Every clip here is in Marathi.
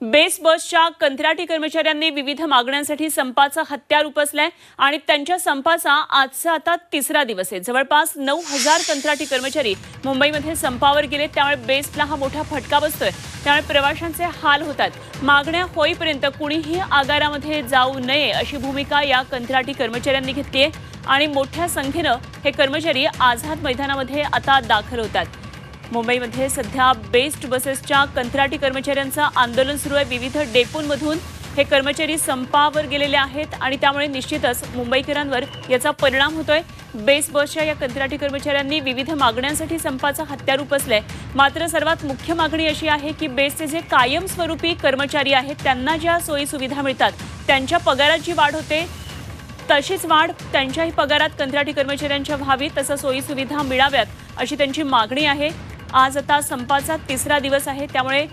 बेस बसच्या कंत्राटी कर्मचाऱ्यांनी विविध मागण्यांसाठी संपाचा हत्यार उपसलाय आणि त्यांच्या संपाचा आजचा आता तिसरा दिवस आहे. जवळपास नऊ हजार कंत्राटी कर्मचारी मुंबईमध्ये संपावर गेले. त्यामुळे बेस्टला हा मोठा फटका बसतोय. त्यामुळे प्रवाशांचे हाल होतात मागण्या होईपर्यंत कुणीही आगारामध्ये जाऊ नये अशी भूमिका या कंत्राटी कर्मचाऱ्यांनी घेतली आहे आणि मोठ्या संख्येनं हे कर्मचारी आझाद मैदानामध्ये आता दाखल होतात. मुंबईमध्ये सध्या बेस्ट बसेसच्या कंत्राटी कर्मचाऱ्यांचं आंदोलन सुरू आहे. विविध डेपोंमधून हे कर्मचारी संपावर गेलेले आहेत आणि त्यामुळे निश्चितच मुंबईकरांवर याचा परिणाम होतोय. बेस्ट बसच्या या कंत्राटी कर्मचाऱ्यांनी विविध मागण्यांसाठी संपाचा हत्यार उपसलंय मात्र सर्वात मुख्य मागणी अशी आहे की बेस्टचे जे कायमस्वरूपी कर्मचारी आहेत त्यांना ज्या सोयी सुविधा मिळतात त्यांच्या पगारात जी वाढ होते. तशीच वाढ त्यांच्याही पगारात कंत्राटी कर्मचाऱ्यांच्या व्हावी तसं सोयी सुविधा मिळाव्यात अशी त्यांची मागणी आहे. आज आता संपाचा तिसरा दिवस आहे त्यामुळे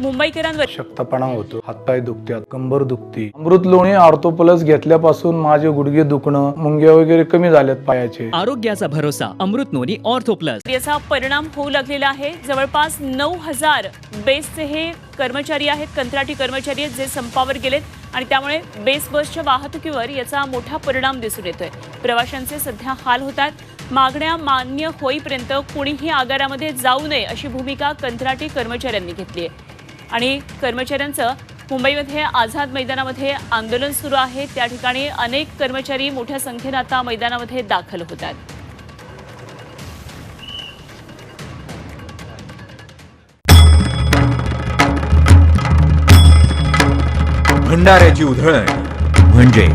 मुंबईकरांवर शक्तपणा होतो. हातपाय दुखतात कंबर दुखती. अमृत लोणी आर्थो प्लस घेतल्यापासून माझे गुडघे दुखणं मुंग्या वगैरे कमी झाल्यात पायाचे. आरोग्याचा भरोसा अमृत नोनी ऑर्थो प्लस याचा परिणाम होऊ लागलेला आहे. जवळपास नऊ हजार बेसचे हे कर्मचारी आहेत कंत्राटी कर्मचारी आहेत जे संपावर गेलेत आणि त्यामुळे बेस बसच्या वाहतुकीवर याचा मोठा परिणाम दिसून येतोय. प्रवाशांचे सध्या हाल होतात मागण्या मान्य होईपर्यंत कुणीही आगारामध्ये जाऊ नये अशी भूमिका कंत्राटी कर्मचाऱ्यांनी घेतली आहे. आणि कर्मचाऱ्यांचं मुंबईमध्ये आझाद मैदानामध्ये आंदोलन सुरू आहे. त्या ठिकाणी अनेक कर्मचारी मोठ्या संख्येनं आता मैदानामध्ये दाखल होत आहेत. भंडाऱ्याची उधळण म्हणजे